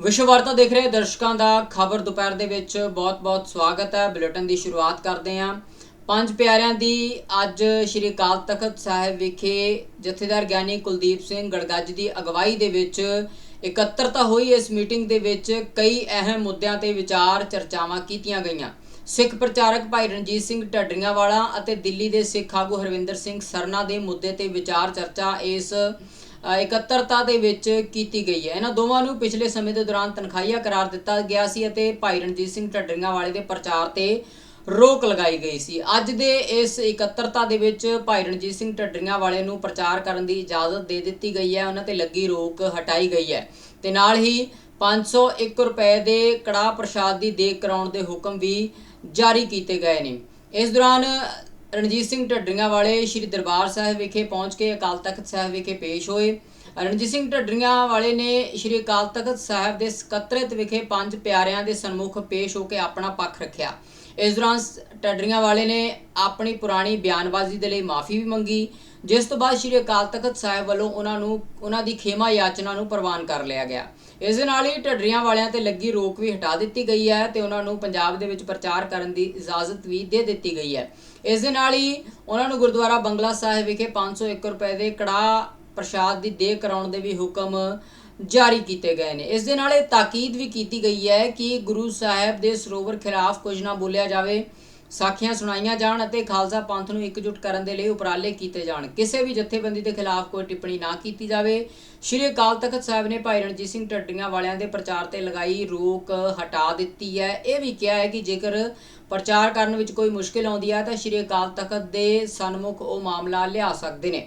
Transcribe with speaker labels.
Speaker 1: ਵਿਸ਼ਵ ਵਾਰਤਾ ਦੇਖ ਰਹੇ ਦਰਸ਼ਕਾਂ ਦਾ ਖਬਰ ਦੁਪਹਿਰ ਦੇ ਵਿੱਚ ਬਹੁਤ-ਬਹੁਤ ਸਵਾਗਤ ਹੈ। ਬੁਲੇਟਿਨ ਦੀ ਸ਼ੁਰੂਆਤ ਕਰਦੇ ਹਾਂ। ਪੰਜ ਪਿਆਰਿਆਂ ਦੀ ਅੱਜ ਸ਼੍ਰੀ ਅਕਾਲ ਤਖਤ ਸਾਹਿਬ ਵਿਖੇ ਜਥੇਦਾਰ ਗਿਆਨੀ ਕੁਲਦੀਪ ਸਿੰਘ ਗੜਗੱਜ ਦੀ ਅਗਵਾਈ ਦੇ ਵਿੱਚ ਇਕੱਤਰਤਾ ਹੋਈ ਇਸ ਮੀਟਿੰਗ ਦੇ ਵਿੱਚ। ਕਈ ਅਹਿਮ ਮੁੱਦਿਆਂ ਤੇ ਵਿਚਾਰ ਚਰਚਾਵਾਂ ਕੀਤੀਆਂ ਗਈਆਂ। ਸਿੱਖ ਪ੍ਰਚਾਰਕ ਭਾਈ ਰਣਜੀਤ ਸਿੰਘ ਢੱਡਰੀਆਂ ਵਾਲਾ ਅਤੇ ਦਿੱਲੀ ਦੇ ਸਿੱਖ ਆਗੂ ਹਰਵਿੰਦਰ ਸਿੰਘ ਸਰਨਾ ਦੇ ਮੁੱਦੇ ਤੇ ਵਿਚਾਰ ਚਰਚਾ ਇਸ ਇਕੱਤਰਤਾ ਦੇ ਵਿੱਚ ਕੀਤੀ ਗਈ ਹੈ। ਇਹਨਾਂ ਦੋਵਾਂ ਨੂੰ ਪਿਛਲੇ ਸਮੇਂ ਦੇ ਦੌਰਾਨ ਤਨਖਾਹੀਆ ਕਰਾਰ ਦਿੱਤਾ ਗਿਆ ਸੀ ਅਤੇ ਭਾਈ ਰਣਜੀਤ ਸਿੰਘ ਢੱਡਰੀਆਂ ਵਾਲੇ ਦੇ ਪ੍ਰਚਾਰ ਤੇ ਰੋਕ ਲਗਾਈ ਗਈ ਸੀ। ਅੱਜ ਦੇ ਇਸ ਇਕੱਤਰਤਾ ਦੇ ਵਿੱਚ ਭਾਈ ਰਣਜੀਤ ਸਿੰਘ ਢੱਡਰੀਆਂ ਵਾਲੇ ਨੂੰ ਪ੍ਰਚਾਰ ਕਰਨ ਦੀ ਇਜਾਜ਼ਤ ਦੇ ਦਿੱਤੀ ਗਈ ਹੈ। ਉਹਨਾਂ ਤੇ ਲੱਗੀ ਰੋਕ ਹਟਾਈ ਗਈ ਹੈ। ਤੇ ਨਾਲ ਹੀ 501 ਰੁਪਏ ਦੇ ਕੜਾਹ ਪ੍ਰਸ਼ਾਦ ਦੀ ਦੇਖ ਕਰਾਉਣ ਦੇ ਹੁਕਮ ਵੀ ਜਾਰੀ ਕੀਤੇ ਗਏ ਨੇ। ਇਸ ਦੌਰਾਨ ਰਣਜੀਤ ਸਿੰਘ ਢੱਡਰੀਆਂ ਵਾਲੇ ਸ੍ਰੀ ਦਰਬਾਰ ਸਾਹਿਬ ਵਿਖੇ ਪਹੁੰਚ ਕੇ ਅਕਾਲ ਤਖਤ ਸਾਹਿਬ ਵਿਖੇ ਪੇਸ਼ ਹੋਏ। ਰਣਜੀਤ ਸਿੰਘ ਢੱਡਰੀਆਂ ਵਾਲੇ ਨੇ ਸ੍ਰੀ ਅਕਾਲ ਤਖਤ ਸਾਹਿਬ ਦੇ ਸਕੱਤਰੇਤ ਵਿਖੇ ਪੰਜ ਪਿਆਰਿਆਂ ਦੇ ਸਨਮੁਖ ਪੇਸ਼ ਹੋ ਕੇ ਆਪਣਾ ਪੱਖ ਰੱਖਿਆ। ਇਸ ਦੌਰਾਨ ਸ- ਢੱਡਰੀਆਂ ਵਾਲੇ ਨੇ ਆਪਣੀ ਪੁਰਾਣੀ ਬਿਆਨਬਾਜ਼ੀ ਦੇ ਲਈ ਮਾਫੀ ਵੀ ਮੰਗੀ, ਜਿਸ ਤੋਂ ਬਾਅਦ ਸ੍ਰੀ ਅਕਾਲ ਤਖਤ ਸਾਹਿਬ ਵੱਲੋਂ ਉਹਨਾਂ ਨੂੰ, ਉਹਨਾਂ ਦੀ ਖੇਮਾ ਯਾਚਨਾ ਨੂੰ ਪ੍ਰਵਾਨ ਕਰ ਲਿਆ ਗਿਆ। ਇਸ ਦੇ ਨਾਲ ਹੀ ਢੱਡਰੀਆਂ ਵਾਲਿਆਂ ਤੇ ਲੱਗੀ ਰੋਕ ਵੀ ਹਟਾ ਦਿੱਤੀ ਗਈ ਹੈ ਤੇ ਉਹਨਾਂ ਨੂੰ ਪੰਜਾਬ ਦੇ ਵਿੱਚ ਪ੍ਰਚਾਰ ਕਰਨ ਦੀ ਇਜਾਜ਼ਤ ਵੀ ਦੇ ਦਿੱਤੀ ਗਈ ਹੈ। ਇਸ ਦੇ ਨਾਲ ਹੀ ਉਹਨਾਂ ਨੂੰ ਗੁਰਦੁਆਰਾ ਬੰਗਲਾ ਸਾਹਿਬ ਵਿਖੇ 501 ਰੁਪਏ ਦੇ ਕੜਾਹ ਪ੍ਰਸ਼ਾਦ ਦੀ ਦੇਹ ਕਰਾਉਣ ਦੇ ਵੀ ਹੁਕਮ ਜਾਰੀ ਕੀਤੇ ਗਏ ਨੇ। ਇਸ ਦੇ ਨਾਲ ਇਹ ਤਾਕੀਦ ਵੀ ਕੀਤੀ ਗਈ ਹੈ ਕਿ ਗੁਰੂ ਸਾਹਿਬ ਦੇ ਸਰੋਵਰ ਖਿਲਾਫ ਕੁਝ ਨਾ ਬੋਲਿਆ ਜਾਵੇ, ਸਾਖੀਆਂ ਸੁਣਾਈਆਂ ਜਾਣ ਅਤੇ ਖਾਲਸਾ ਪੰਥ ਨੂੰ ਇਕਜੁੱਟ ਕਰਨ ਦੇ ਲਈ ਉਪਰਾਲੇ ਕੀਤੇ ਜਾਣ। ਕਿਸੇ ਵੀ ਜਥੇਬੰਦੀ ਦੇ ਖਿਲਾਫ ਕੋਈ ਟਿੱਪਣੀ ਨਾ ਕੀਤੀ ਜਾਵੇ। ਸ਼੍ਰੀ ਅਕਾਲ ਤਖਤ ਸਾਹਿਬ ਨੇ ਭਾਈ ਰਣਜੀਤ ਸਿੰਘ ਢੱਡੀਆਂ ਵਾਲਿਆਂ ਦੇ ਪ੍ਰਚਾਰ ਤੇ ਲਗਾਈ ਰੋਕ ਹਟਾ ਦਿੱਤੀ ਹੈ। ਇਹ ਵੀ ਕਿਹਾ ਹੈ ਕਿ ਜੇਕਰ ਪ੍ਰਚਾਰ ਕਰਨ ਵਿੱਚ ਕੋਈ ਮੁਸ਼ਕਿਲ ਆਉਂਦੀ ਹੈ ਤਾਂ ਸ਼੍ਰੀ ਅਕਾਲ ਤਖਤ ਦੇ ਸਨਮੁਖ ਉਹ ਮਾਮਲਾ ਲਿਆ ਸਕਦੇ ਨੇ।